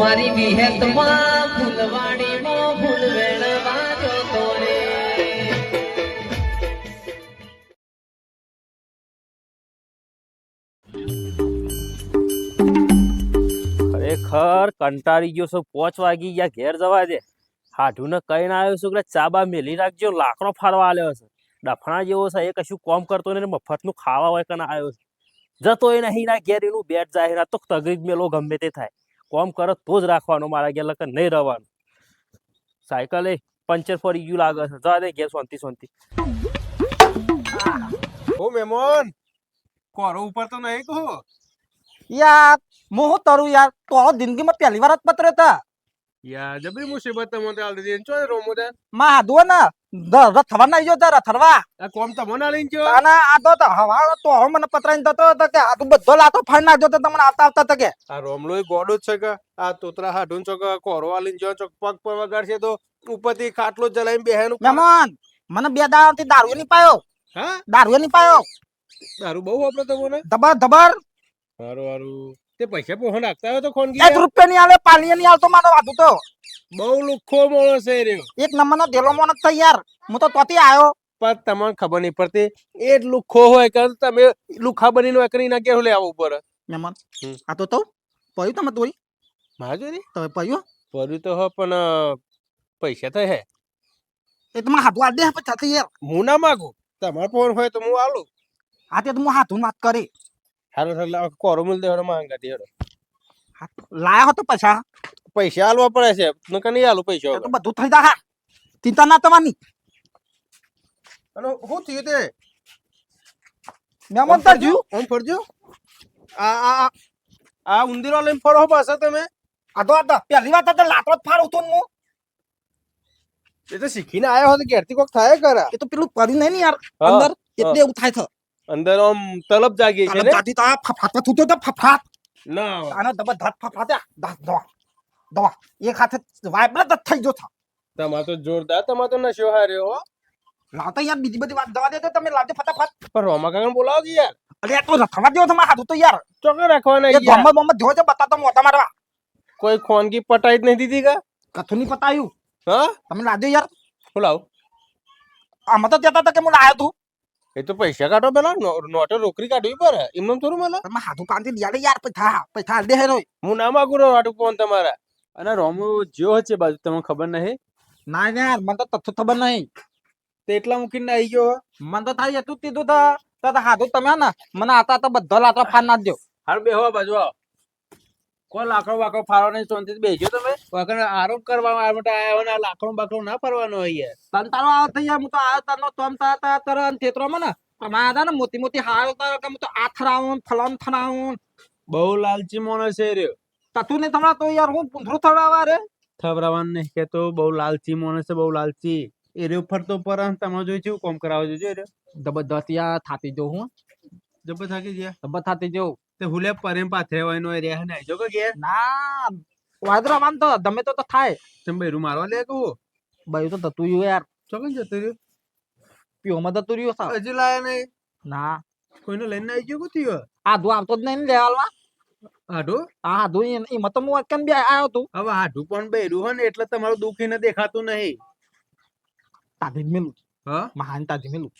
મારી વિહેતમાં ફૂલવાડીમાં ફૂલ વેળવા જતો રે ખરેખર કંટાળી ગયો છું. પોચ વાગી ગયા, ઘેર જવા દે. હાઢુને કહીને આવ્યો છું કે ચાબા મેલી રાખજો, લાકડો ફાડવા આવ્યો છે. ડફણા જેવો છે, એ કશું કોમ કરતો ને મફતનું ખાવા હોય કને આવ્યો છે. જતો એ નહીં, ના ઘેર એનું બેટ જાહેરાત તો તગરી મેલો ગમે તે થાય. કોમ કરે તો જ રાખવાનો મારા ઘેર લગન નહીં રહેવાનું. સાયકલ એ પંચર ફરી ગયું લાગે છે. જા દે ઘેર શાંતિ શાંતિ. ઓ મેમોન! કોરો ઉપર તો નહીં કહો. યાર હું શું તરું યાર? તો જિંદગીમાં પહેલી વાર જ પત્ર તા. યા જબરી મુસીબત તમને આલ દીધી ચો રોમો દે માં હાદવો ને દ- રથવા ના જો તા રથરવા આ કોમ તમને લઈને ગયો. અને આ તો તો હવાળો તો હવે મને પતરાઈને જતો તો કે આ તો બધો લાતો ફાડી નાખજો તો તમને આવતા આવતા તો કે. આ રોમલો ગોડો જ છે કે આ તોતરા હાડું ચોક કોરો આલીને જો ચોક પગ પર વગાડશે તો ઉપરથી ખાટલો જલાઈને બેહેનું મહેમાન મને બે દાડાથી દારૂ નહીં પાયો. હા? દારૂ ની પાયો. દારૂ બહુ વાપરો મને. ધબર ધબર. હારું હારું. તે પૈસા પોહો નાખતા હોય તો કોણ એક રૂપિયા નહીં આલે પાણી નહીં આલતો મારો વાતું તો. બહુ લુખ્ખો માણસ છે રે એક નંબરનો મોન જ થઈ યાર હું તો તોતી આવ્યો પણ તમને ખબર નહીં પડતી એ જ લુખ્ખો હોય કે તમે લુખા બનીને એકરી ના કેવું લેવા ઉપર? મહેમાન આ તો તો પયું તમે તોડી માજોરી તમે પયું પર્યું તો હો પણ પૈસા તો હે. એ તમારે હાથું આલ દે પછી યાર. હું ના માગું? તમારો ફોન હોય તો હું આલું. આ તે તો હું હાથું વાત કરી. હાલો હાલો કોરો મિલ દેવાનો માંગા દેડો લાયા હતો પૈસા. પૈસા આલવા પડે છે નકર નહીં આલું પૈસા તો બધું થઈ જા ચિંતા ના તમારી અને શું થયું તે? મહેમાન તો જીવ ઓમ ફરજો? આ આ આ- આ ઉંદીરો લઈને ફરો પાછા તમે. આ તો આ તો પહેલી વાત તો લાતો જ ફાડું તું હું. એ તો શીખીને આવ્યો તો ઘેરથી કોક થાય કરા એ તો પેલું પડી નહીં ને યાર અંદર. એટલે એવું થાય છે. અંદર આમ તલબ જાગી છે ને? દાદી તા આ ફફાટ થૂતો તો ફફાટ ના આના દબ ધાત ફફાટ દાસ દવા. દવા. એક હાથે વાઇબ્રેટ દત થઈ જો થા તમા તો જોરદાર તમા તો નશો હાર્યો હો. લાવતા યાર બીજી બધી વાત દવા દે તો તમે લાવજો ફટાફટ. પણ રોમા કાકા બોલાવો કે યાર. અરે આ તો રખવા દેવો તમારે હાથ તો યાર. ચોકે રાખવાના યાર. ગમ્મત બમ્મત જોવો છો બતાતો મોટા મારવા. કોઈ ખોનગી પટાઈ જ નહીં દીધી કા? કથું નહીં પતાયું. હા? તમે લાવજો યાર. બોલાવ. આમાં તો કહેતા હતા કે હું લાવ્યો તું. એ તો પૈસા કાઢો પેલા નો- નોટો રોકડી કાઢવી પડે. એમને થોડું મળે. તમે હાથું પાંચી દિયાડે યાર પૈસા પૈસા દે હેરો હું ના માગું રહો આટું ફોન તમારા. અને રોમુ જ્યો છે બાજુ તમને ખબર નહીં? ના યાર મને તો તથ્થું ખબર નહીં. તે એટલા મૂકીને આવી ગયો. મને તો થાય એટલું જ કીધું તો. હાથું તમે ને મને આતા તો બધો લાતો ફાડ દો હાલ બે હો બાજુ આવો. કોઈ લાકડો બાકડો ફાળો નહીં શાંતિથી બેસજો તમે. વગર આરોપ કરવા માટે આવ્યા હોય લાકડો બાકડો ના ફરવાનો હોય યાર. તન તારો આવો થઈ જાય હું તો આવ્યો તારનો તમ તાર તાર તર અને થેતરોમાં ને તમારા હતા ને મોટી મોટી હાલ તાર કે હું તો આ થરાવું ફલામ થરાવું. બહુ લાલચી મોનો છે રે તતું ને તમારા તો યાર હું પૂંધરું થડાવા રે. થબરાવાન ને કે તો બહુ લાલચી મોનો છે બહુ લાલચી. એ રે ઉપર તો પર તમે જોઈ છું કોમ કરાવજો જોજો રે જબરદસ્ત યાર થાતી જો હું. જબર થાકી ગયા? જબર થાતી જો તે હુલે પરેમ પાથરે હોય નો રહ્યા ને. જો કે ઘેર. ના વાદરા માન તો તમે તો તો થાય. તમે રૂ મારવા લે કહું. ભાઈ તો થતું યુ યાર. ચોકન જતો રહ્યો. પીઓમાં તતું રહ્યો સા હજી લાયા નહીં. ના. કોઈને લઈને આવી ગયો કું આ આધું આવતો જ નહીં ને લેવાલવા. હાડું? આ આધું ઈ- મત હું અટકન બી આવ્યો તું. હવે હાડું પણ બેરું હોય ને એટલે તમારું દુખીને દેખાતું નહીં. તાદી મેલું. હા? મહાન તાદી મેલું.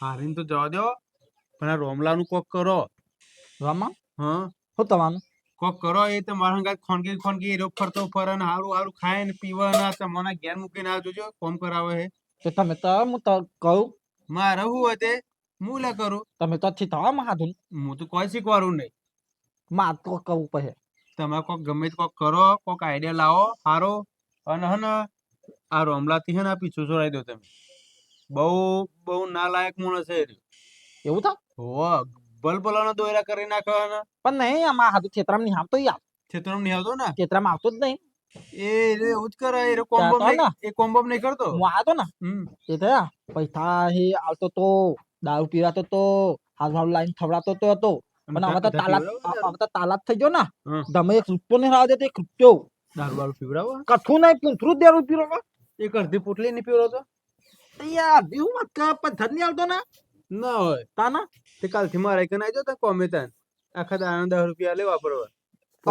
હારીન તો જવા દો. પણ આ રોમલાનું કોક કરો. રમા? હા? શું તમારું? કોક કરો એ તો મારા હંગાત ખોનગી ખોનગી એરો ફરતો ફરે ને હારું હારું ખાય ને પીવે ને તમને ઘેર મૂકીને આવજો જો કોમ કરાવે હે. તો તમે તો હું તો કહું. મારે શું હોય તે? હું લે કરું? તમે તો થી થવા મહાધુન. હું તો કોઈ શીખવાડું નહીં. માં તો કહું પછી. તમે કોક ગમે તે કોક કરો કોક આઈડિયા લાવો હારો. અને હે ને આ રોમલાથી હે ને પીછું છોડાઈ દો તમે. બહુ બહુ નાલાયક માણસ છે એવું હોવ ભલભલાનો દોયરા કરી નાખવાના? પણ નહીં આમાં હાથું છેતરામ નહીં આવતો યાર. છેતરામ નહીં આવતો ને? છેતરામ આવતો જ નહીં. એ એવું જ કરે એ કોમ્બો એ કોમ્બો નહીં કરતો? હું આવતો ને એ થયા પૈસા હે આવતો તો દારૂ પીરાતો તો હાથ હાલ લાઈન થવડાતો તો હતો. પણ હવે તો તાલાત હવે તો તાલાત થઈ ગયો ને. તમે એક રૂપિયો નહીં રાવ દેતો એક રૂપિયો. દારૂ બારૂ પીવડાવો? કઠું નહીં પૂંથરું જ દેરું પીરો એક અડધી પોટલી નહીં પીવડાવતો? તો યાર બીવું મત કર પણ ધન નહીં આવતો ને. ના હોય. તાના? તે કાલથી મારે કને આવજો તો કોમે તાન. આખા દાણા દસ રૂપિયા લેવા પડવા.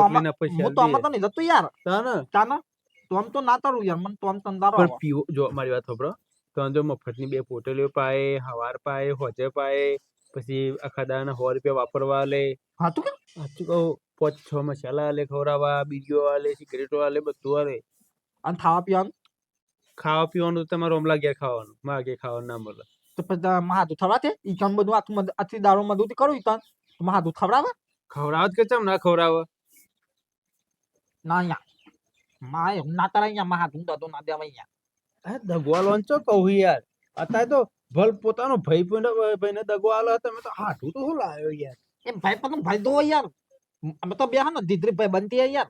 આમાં- પૈસા હું તો આમાં તો નહીં જતો યાર. તાને? તાને? તો આમ તો ના તારું યાર મને તો આમ તંદારો પણ પીવો જો મારી વાત સાંભળો. તો જો મફતની બે પોટલીઓ પાએ હવાર પાએ હોજે પાએ પછી આખા દાણા સો રૂપિયા વાપરવા લે. હા તું કે? સાચું કહું. પાંચ છ મસાલા આલે ખવડાવવા બીજો આલે સિગરેટો આલે બધું આલે. અને ખાવા પીવાનું? ખાવા પીવાનું તમારે ઓમલા ઘેર ખાવાનું. મારા ઘેર ખાવાનું ના મળે. તો પછી માહાતું થવા છે ઈ કામ બધું મદ- આથી દારૂ દૂધ કરું ઈ કામ માહાતું ખવડાવે? ખવડાવત કે ચમ ના ખવડાવે? ના યા. માં એમ ના તારા અહીંયા માહાતું દતો ના દેવા યા અહીંયા દગવા લોંચો કહું યાર. અત્યારે તો ભલ પોતાનો ભાઈ ભાઈને દગો આલો તમે તો હાથું તો હું લાવ્યો યાર? એ ભાઈ પણ ભાઈ દો યાર. અમે તો બે હા ને દીદરી ભાઈ બનતી હે યાર.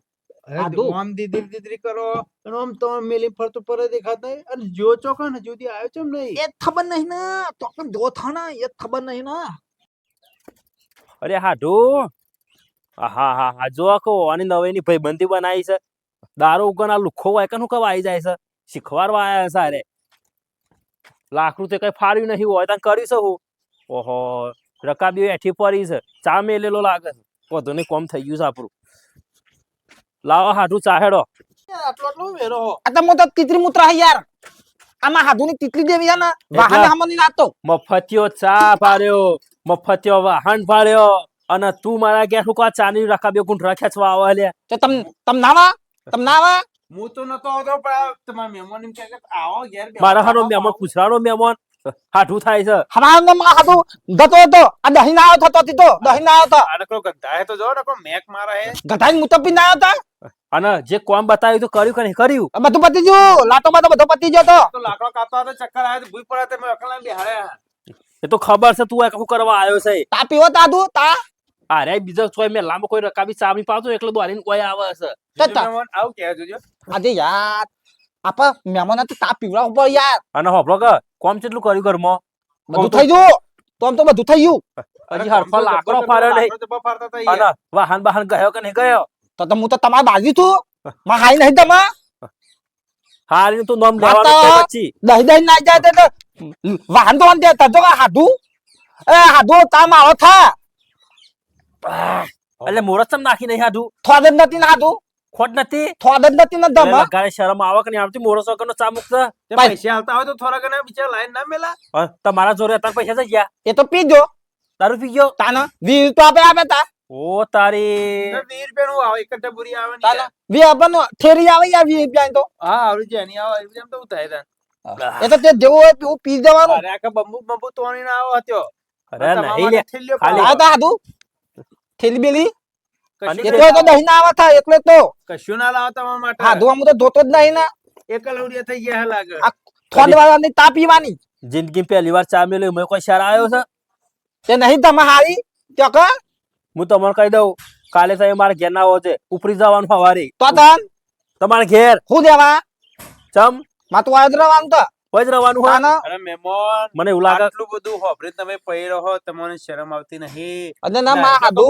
આમ દીદી દીદી કરો. અને આમ તો મેલી ફરતું પર દેખાતા અને જો ચોખા ને જુદી આવ્યો છે નહીં. એ ખબર નહીં ને. તો પણ જો થા ને એ ખબર નહીં ને. અરે હાડુ હા હા હા જો કહો આની નવેની ભાઈબંધી બનાવી છે. દારૂ ઉગન આ લુખો હોય કે શું કવા આવી જાય છે. શીખવાડવા આવ્યા છે અરે લાકડું તે કઈ ફાડ્યું નહીં હોય ત્યાં કર્યું છે હું? ઓહો રકાબી એઠી પડી છે. ચા મેલેલો લાગે છે. વધુ નહીં કોમ થઈ ગયું છે આપણું. લાવો હાડું ચાહેડો આટલો આટલો વેરો આ તો મોટો મુત્રા હે યાર. આમાં હાથુની તીતરી દેવી ને વાહને હમની નાતો મફતિયો ચા પાડ્યો મફતિયો વાહન પાડ્યો અને તું મારા ઘેર શું કહો ચાની બે ગુંઠરા ખેંચવા આવે લે તો તમ તમ નાવા તમ નાવા હું તો નતો આવતો પણ તમારા મહેમાન એમ કે આવો ઘેર મારા હારો મહેમાન આવો. મહેમાન. હાઠું થાય છે. હમાર ને માં હાથું દતો હતો. આ દહીં ના આવ્યો થતો તો દહીં ના આવ્યો આ નકરો ગંધાય તો જો નકરો મેક મારા હે. ગધાઈ મુતપી ના આવ્યો અને જે કોમ બતાવ્યું તો કર્યું કે નહીં? કર્યું. બધું પતી ગયું. લાતો માં તો બધો પતી ગયો તો. તો લાકડો કાપતા હતો ચક્કર આવે તો ભૂઈ પડે તો મેં અકલા બેહાડ્યા. એ તો ખબર છે તું આ શું કરવા આવ્યો છે. તા પીવો તાદુ તા અરે બીજો કોઈ મેં લાંબો કોઈ રકાબી ચાબી પાવતો એકલો દોરીને કોઈ આવે છે. આવું કહે જોજો આજે યાર આપા મહેમાન તો તા પીવડા ઉપર યાર. અને હોભળો કે કોમ કેટલું કર્યું ઘરમાં? બધું થઈ ગયું. તો આમ તો બધું થઈ ગયું. પછી હરખો લાકડો ફાર્યો નહીં. અને. વાહન બહાન ગયો કે નહીં ગયો? તો તો હું તો તમારા બાજુ છું. માં હાઈ નહીં તમા હારી તું નામ લેવાનું છે પછી. દહી દહી ના જાય તે વાહન તો અંતે તજો કા હાધુ. એ હાધુ તા મારો થા. એટલે મોરસમ નાખી નહીં હાધુ? થોડે નથી ને હાધુ. ખોટ નથી? થોદ જ નથી ને લગાડે શરમ આવે કે નહીં આવતી મોરસ વગરનો ચા મુકત તે. પૈસા હાલતા હોય તો થોડા કને બિચારા લાઈન ના મેલા. તમારા જોડે અત્યારે પૈસા થઈ ગયા. એ તો પીજો. તારું પી ગયો? તાના વી તો આપે આપે તા. ઓ તારી. વીર વીસ રૂપિયાનું આવે એક જ બુરી આવે ને તાના. વી આપન ઠેરી આવે યા વી રૂપિયા તો. હા આવડી જાય ની આવે એમ તો ઉતાય તાન. એ તો તે જેવું હોય તું પી જવાનું. અરે આખા બંબુ બંબુ તોણી ના આવો હતો અરે નહીં લે. ખાલી- આ તો હાધુ. થેલી બેલી. એટલો તો દહીં ના આવે થા તો. કશું ના લાવો તમારા માટે. હાધુ આમ તો ધોતો જ નહીં ને. એક થઈ ગયા લાગે. આ થોડ વાળાની તા પીવાની જિંદગી પહેલી વાર ચા મેલ્યો મેં કોઈ શહેર આવ્યો છે? તે નહીં તમે હારી? તો કે હું તમને કહી દઉં કાલે તમે મારા ઘેર ના ઉપરી જવાનું ફવારી તો તન. તમારા ઘેર. હું દેવા? ચમ. માં તું આજ રહેવાનું તો. જ રહેવાનું હોય. અરે મહેમાન મને એવું લાગે આટલું બધું હોબરે તમે પહેરો હો તમને શરમ આવતી નહીં. અને ના માધુ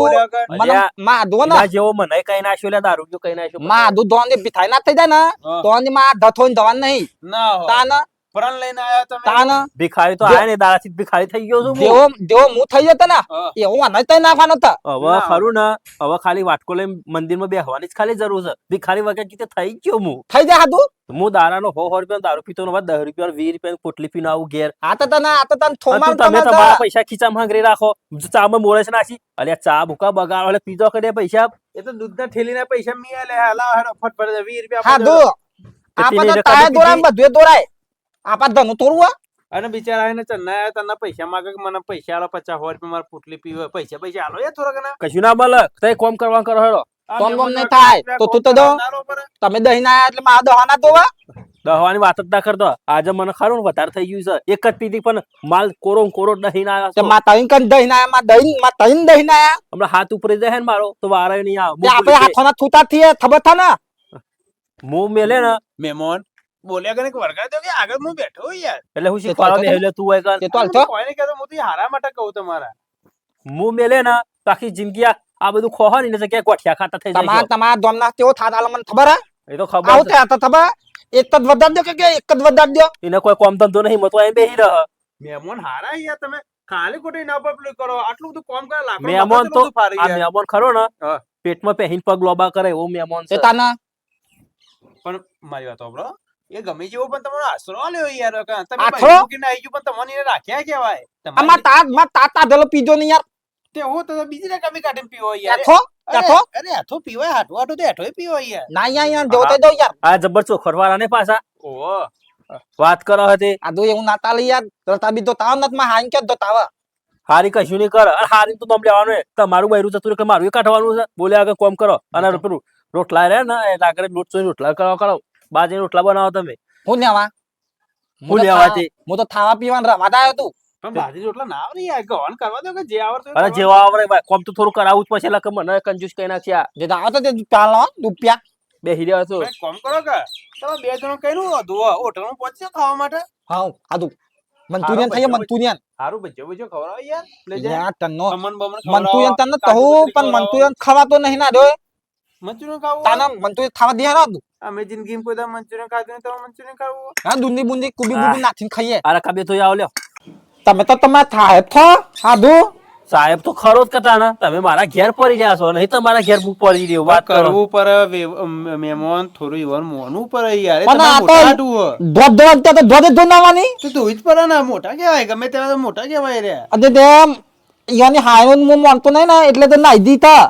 મને માધુ ને જેવો મને કઈ નાખ્યો લે દારૂ જો કઈ નાખ્યો માધુ હાધુ ધોન ભીથાઈ ના થઈ જાય ને. તો ની માં ધથોઈને ધવાનું નહીં. ના તાન પ્રણ લઈને આયા તમે? તાના? ભિખારી તો આયા ને દાદાથી ભિખારી થઈ ગયો છું જેવો જેવો દેવો હું થઈ જતો ને એવો આને તઈ નાખવાનો તો. હવે. ખરું ને હવે ખાલી વાટકો લઈને મંદિરમાં બેહવાની જ ખાલી જરૂર છે. ભિખારી વગર કીતે થઈ ગયો હું. થઈ જાય હતું હું દારાનો સો હો રૂપિયા દારૂ પીતો નો દસ રૂપિયા વીસ રૂપિયા પોટલી પીને આવું ઘેર. આ તો તને આ તો તને થોમાં તું તમે તમારા પૈસા ખીચા માંગરી રાખો. ચામાં મોરસ નાખી. અલ્યા ચા ભૂકા બગાડો એટલે પીધો કરે પૈસા. એ તો દૂધના ઠેલીના પૈસા મી લે હાલા ફટ ફટફટ વીસ રૂપિયા હા દો. આપણને તાય દોરામ બધું દોરાય. આપા ધનું તોડવું હો? અને બિચારા આવીને ચન્ના આયા તને પૈસા માંગે કે મને પૈસા આલો પચાસ સો રૂપિયા મારે પુટલી પીવો પૈસા પૈસા આલો એ થોડા ઘણા કશું ના મળે તઈ કોમ કરવા કરો હેડો. આ કોમ મહેમાનના નહીં થાય. તો તું કોમ તો દો. તમે દહીં ના આયા એટલે માં દહવાના તોવા દહવાની વાત જ ના કરતો આજે મને ખરું વધારે થઈ ગયું છે. એક જ પીધી પણ માલ કોરો કોરો દહીં ના આવ્યા આવ્યો માં તઈન કન દહીં ના આયા માં દહીં માં તઈન દહીં ના આવ્યા. હમણાં હાથ ઉપર જાય ને મારો તો વારે નહીં આવે. આપણે હાથોના થૂતા થઈએ ખબર થા ને. મો મેલે ને. મહેમાન બોલ્યા કને કે વરગાડ દો કે આગળ હું બેઠો યાર. એટલે હું શીખવાડો તો એટલે તું હોય કન તે તો હાલતો? કોઈ ને કહેતો હું તો હારા માટે કહું તમારા. હું મેલે ને આખી જિંદગી આ બધું ખોહો ને કે કોઠિયા ખાતા થઈ તમારા તમાર તમાર દોમના તેવો થાત આલે મને ખબર હે? એ તો ખબર આવું. તે તો ખબર એક જ વધાર દો કે કે એક જ વધાર દો. એને કોઈ કોમ ધંધો નહીં મતો અહીં બેહી રહ. મેમોન હારા યાર તમે. ખાલી ખોટી ના પપલું કરો. આટલું બધું કોમ કરે લાકડું મેમોન તો આ મેમોન ખરો ને. પેટમાં પહેરીને પગ લોબા કરે એવો મેમોન છે. તાના પણ મારી વાત સાંભળો. એ ગમે જેવો પણ તમારો આશરો લ્યો યાર તમે આશરો? મૂકીને આઈ પણ તમને એને રાખ્યા કેવાય તમારી તા માં તાતા ધલો પીજો ને યાર. તે હું તો બીજી ને કમી કાઢીને પીવો યાર. આથો આથો અરે આથો પીવાય હાટો હાટો તો હેઠો પીવો યાર. ના યાર યાર દેવો દો યાર. આ જબર ચોખરવાળા ને પાછા. ઓ વાત કરો હતી. આ દો એવું નાતા લઈ યાર. રતા બી તો તાવ નતમાં હાઈન કે દો તાવા? હારી કશું નહીં કર. અને હારી તો નામ લેવાનું તમારું બૈરું જતું કે મારું એ કાઢવાનું છે? બોલે આગળ કોમ કરો. અને પેલું રોટલા રે ને લોટ ચોઈ રોટલા કરો કરો બાજરી રોટલા બનાવો તમે. હું લેવા હું લેવા તે હું તો ખાવા પીવાનું રવા આવ્યો તું. પણ બાજરી રોટલા ના આવે યાર ગવાન કરવા દો કે જે આવડતું અરે જેવા આવડે ભાઈ કોમ તો થોડું કરાવું જ પડશે લખ મને કંજૂસ કઈ નાખ્યા જે દાવ તો તે પ્યાલ નો રૂપિયા બે હીરે છો કોમ કરો કે. તમે બે જણો કઈનું હતું હોટલમાં પહોંચશે ખાવા માટે. હા આદુ મંચુરિયન થઈ પૈસા હારું સારું બજો ભજ્યો ખવડાવો યાર લે જા યાર તન્નો. ખમણ બમણ મંચુરિયન તને કાજુ કહું કતરી પણ ખવડાવો. ખવાતો નહીં ના રે મંચુરિયન ખાવ તાના મંચુરિયન ખાવા દે ના તું. અમે જિંદગીમાં કોઈ દાડો મંચુરિયન ખાધું નહીં, તમે મંચુરિયન ખાવું. હા દુંદી બુંદી કુબી. બુબી નાખીને ખાઈએ. અરે કબે તો આવ લ્યો. તમે તો તમારા સાધુ? સાહેબ તો ખરો જ કટાના તમે મારા ઘેર પડી ગયા છો નહીં તમારા ઘેર ભૂખ પડી રહ્યો વાત કરવું પર મહેમાન થોડું ઈવન મોનું પર યાર પણ આ મોટા તો-. ધોધ ધોધ તો ધોધ જ ધોનાવાની? તો તું જ પડે ને મોટા કહેવાય ગમે તેવા તો મોટા કહેવાય રે. અરે તે યાની હાયનું હું માનતો નહીં ને એટલે તો નાઈ દીધા.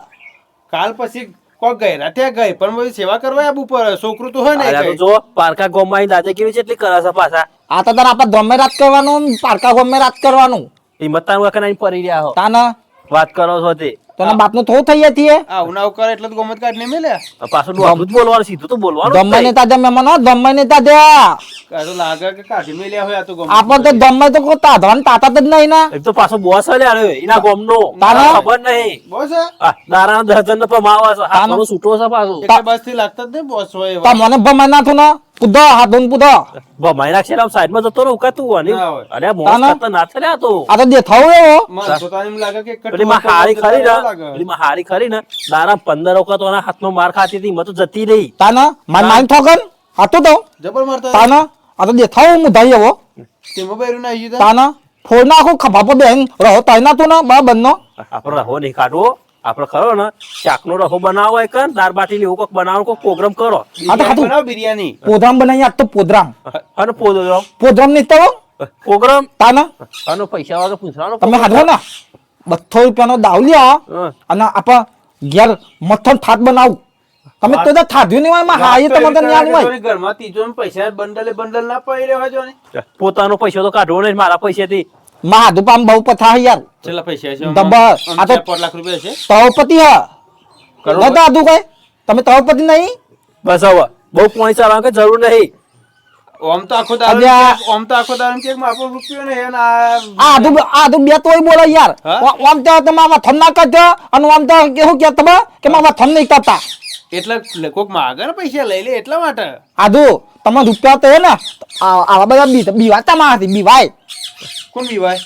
કાલ પછી કોઈ ગયરા ત્યાં ગઈ પણ બધી સેવા કરવા આબુ પર છોકરું તો હોય ને. જો પારકા ગોમાં દાદા કેવી છે એટલી કરે છે પાછા. આ તો તારા આપણે ગમે રાત કરવાનું પારકા ગોમે રાત કરવાનું. હિંમત તારું વખત પડી રહ્યા હો. તાના? વાત કરો છો તે. તને બાપનું થો થઈ જતી હે આ આવું કરે એટલે તો ગમત કાઢ ને મેલે પાછું ડોકું જ બોલવાનું સીધું તો બોલવાનું જ ને તાજે મહેમાન મનો ગમે ને તાજે આ તો લાગે કે કાઢી મેલ્યા હોય આ તો ગમત આપણે તો ગમે તો કોઈ તાધવાનું તાતા જ નહીં ના. એક તો પાછો બોસ અરે એના ગોમનો. તારો? ખબર નહીં. બોસ આ દારાના દર્જન પર માવા છે હાથનો છૂટો છે પાછું. એટલે બસથી લાગતા જ ને બોસ હોય એવા. તમને ભમાઈ થો ને. પૂધો હાથોન પૂધો ભમાઈ નાખશે ને સાઈડમાં જતો રહું કાતું અને ના. અરે મોસ તાના? કરતા ના થયા તો. આ તો દેખાવ એવો. મને તો એમ લાગે કે પેલી માં હારી ખરી ને લાગે. પેલી માં હારી ખરી ને દારા પંદર વખત ઓના હાથમાં માર ખાતી હતી મેં તો જતી રહી. તાને માર માન ઠોકન હાતો તો જબર મારતા તાને આ તો દેખાવ હું ધાઈ એવો. તેમાં બૈરું ના તા. તાને ફોડ નાખું ખભા પર બેન રહો તાઈ ના તું ના બા બનનો આપણો રહો નહીં કાઢવો. આપણે ખરો ને શાકનો રહો બનાવો હોય દાળ બાટી એવું કોક બનાવો કોક પ્રોગ્રામ કરો? આ તો બિરયાની ખાધું. બનાવો બિરયાની. પોદરામ બનાવી આજ તો પોદરામ અને પ્રોગ્રામ? પોદરામ નહીં તો? પ્રોગ્રામ? તાના? અને પૈસા વાળો પૂછવાનો તમે હાથો ના. બસો રૂપિયાનો દાવ લ્યો અને આપણે ઘેર મથન થાત બનાવું. તમે તો તો થાધ્યું નહીં હોય એમાં હા એ તમને ન્યાન હોય. ઘરમાં ત્રીજો પૈસા બંડલે બંડલ ના પડી રહ્યા જો પોતાનો પૈસો તો કાઢવો નહીં મારા પૈસેથી. માં હાધુ બહુ પથા હે યાર છેલ્લા પૈસા છે બસ. આ તો- ચાર પાંચ લાખ રૂપિયા છે. તવપતિ હ. કરો નતા દુ કઈ? તમે તવપતિ નહીં? બસ હવે. બહુ પોણી ચાલવા કે જરૂર નહીં. ઓમ તો આખો દારૂ ઓમ તો આખો દારૂ કે આપણો રૂપિયો ને એને આ આ હાધુ આ દુ બે તોય બોલે યાર. ઓમ તો તમે આવા થન ના કરજો અને ઓમ તો કેવું કે તમે? કે માવા થન નહીં કરતા. એટલે કોક માગે ને પૈસા લઈ લે એટલા માટે. હાધુ તમે રૂપિયા તો હે ને આ- આવા બધા બી બીવા તમારાથી બીવાય કોણ બીવાય?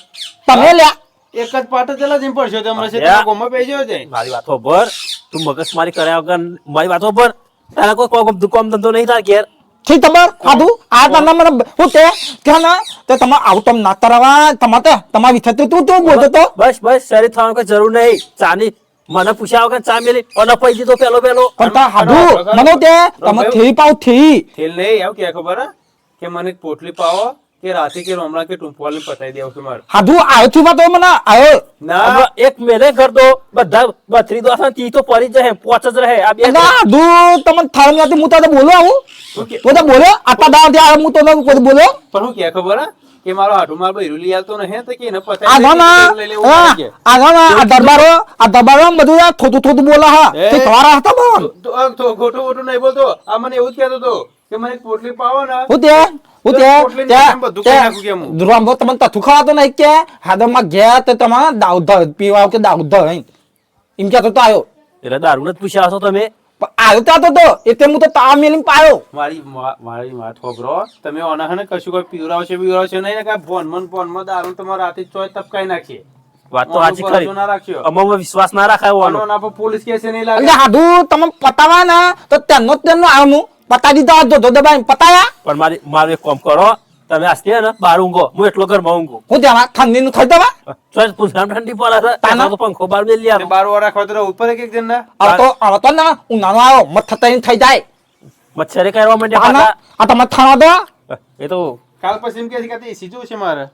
તમે લ્યા. એક જ પાટો ચલા જઈને પડશો તમને છે અલ્યા. ગોમાં પૈસો છે. મારી વાતો ભર. તું મગજમારી કર્યા વગર મારી વાતો ભર. તારા કોઈ કોમ દુકામ ધંધો નહીં થાય ઘેર. ઠીક તમાર હાધુ આ તમને મને હું તે કે ના તે તમે આવું તમ ના તરવા તમારે તે તમારી વિશે તું તું બોલતો તો. બસ બસ શરીર થવાનું કઈ જરૂર નહીં. ચાની મને પૂછ્યા વગર ચા મેલી. અને પૈ દીધો પેલો પેલો. પણ તા હાધુ મને તે તમે થી પાવથી થેલ નહીં આવ કે ખબર હે? કે મને પોટલી પાવો. કે રાતે કે રોમડા કે ટૂંપવાલ પતાવી દેવું કે મારે. હાધુ આવ્યો છું તો મને આવ્યો ના. એક મેલે કર દો બધા બથરી દો તી તો પડી જ પોચ જ રહે આ બે ના હાધુ તમને થાળ નથી હું તો બોલો તો તો બોલો આટલા દાવ આવ્યો હું તો કોઈ બોલો પણ હું કે ખબર હે? કે મારો હાડું માર બૈરું લઈ આવતો હે તો કે એને આ પતાવી. આ દરબારો આ દરબારો બધું થોતું થોતું બોલા હા. તે તમારા હતા બોલ. તો- તો- તો ખોટું ખોટું નહીં બોલતો. આ મને એવું જ કહેતો હતો. કે મને પોટલી પાવો ને. હું તે હું તે પોટલી બધું કરી નાખું કે હું. ધ્રુવામ તમને તથું ખાવાતો નહીં કે હાદરમાં ગયા તો તમારે દાઉદ પીવા કે દાઉદ નહીં. એમ કહેતો તો આવ્યો. એટલે દારૂ જ પૂછ્યા છો તમે? પણ તો તો એટલે હું તો તાવ મેલીને પાયો. મારી મારી વાત ખબરો તમે ઓના હે કશું કોઈ પીવરાવશે પીવરાવશે નહીં ને કાંઈ ભોનમાં ને ભોનમાં દારૂ તમારે રાતે ચોય તપકાઈ નાખીએ. વાત તો ઓનું સાચી ખરી. ભરોસો ના રાખશો અમોમાં વિશ્વાસ ના રાખાય ઓનો. ના પોલીસ કે નહીં લાગે. હાડું તમે પતાવા ના તો તેનો તેનો આવ્યો હું પતાવી દીધો ધોધો દબાઈ પતાયા? પણ મારી મારું એક કામ કરો તમે આ છે ને બહાર ઊંઘો હું એટલો ઘરમાં ઊંઘો. હું ત્યાં ઠંડીનું થઈ દેવા ચોઈસ પૂછામ ઠંડી પડે છે. તાના? તો પંખો બહાર મેલી તે બાર વાળા ખોતરો ઉપર એક એક જણ ના આ તો આ તો ના ઉનાળો આવ્યો મચ્છર તઈને થઈ જાય. મચ્છરે કરવા માંડે. આ તમે થાણો દો. એ તો કાલ પછી એમ કે છે કે સીધું છે મારે.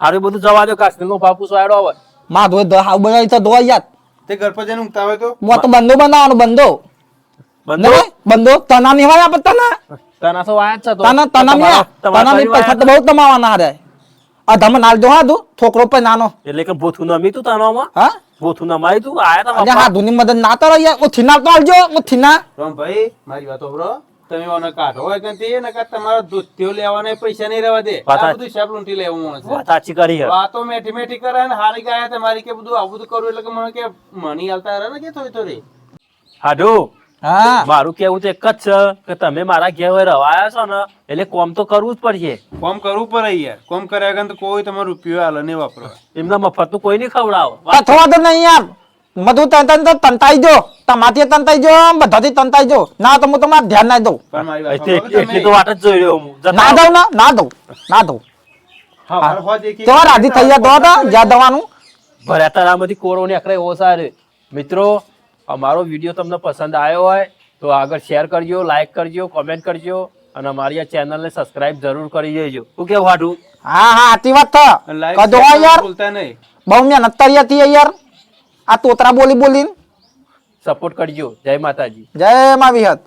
હારું બધું જવા દો કાશ્મીર નો બાપુ સોયડો આવે. માં ધોઈ દો હાવ બનાવી તો દો યાર તે ઘર પર જઈને ઊંઘતા હોય તો? મો તો બંધો બનાવવાનો બંધો બંધો? બંધો. તના નહીં વાયા તના. તના તો વાયા છે તો. તના તના નહીં તના નહીં પૈસા તો બહુ કમાવાના રે આ ધમ નાલ દો હા તું છોકરો પર નાનો. એટલે કે ભૂથું નમી તું તાનામાં? હા? ભૂથું નમાય તું? આયા તા હા. હાથુની મદદ ના તો યાર. ઓ થીના તો આલજો ઓ થીના. રામ ભાઈ મારી વાત સાંભળો. તમે ઓને કાઢો હોય કે તે નકર તમારા દૂધતીઓ લેવાના પૈસા નહીં રહેવા દે. આ બધું શાપ લૂંટી લેવું મને વાત સાચી કરી હે. વાતો મેઠી મેઠી કરે ને હારી ગયા તમારી કે બધું આ બધું કરવું એટલે કે મને કે મની આલતા રહે ને કે થોડી થોડી. હાડુ. હા. મારું કેવું તો એક જ છે કે તમે મારા ઘેર હવે રવાયા છો ને એટલે કોમ તો કરવું જ પડશે. કોમ કરવું પડે યાર. કોમ કર્યા વગર તો કોઈ તમારો રૂપિયો હાલ નહીં વાપરો. એમના મફત તો કોઈ નહીં ખવડાવો. અથવા તો નહીં યાર. મધુ તન તન તો તંતાઈ જો. તમાથી તંતાઈ જો બધાથી તંતાઈ જો. ના તો હું તમારે ધ્યાન ના દઉં. એટલે- તો વાત જ જોઈ રહ્યો હું. ના દઉં ના ના દઉં. ના દઉં. તો રાજી થઈ ગયા દો હતા જ્યાં દવાનું. ભર્યા તારામાંથી કોરોની એવો સારું. મિત્રો અમારો વીડિયો તમને પસંદ આવ્યો હોય તો આગળ શેર કરજો લાઈક કરજો કોમેન્ટ કરજો અને અમારી આ ચેનલને સબસ્ક્રાઇબ જરૂર કરી દેજો. શું કેવું હાટું? હા હા આટલી વાત અને કદો યાર? બોલતા નહીં. બહુ મહેનત કરી હતી યાર. આ તોતરા બોલી બોલીને. સપોર્ટ કરજો. જય માતાજી. જય મા વિહત.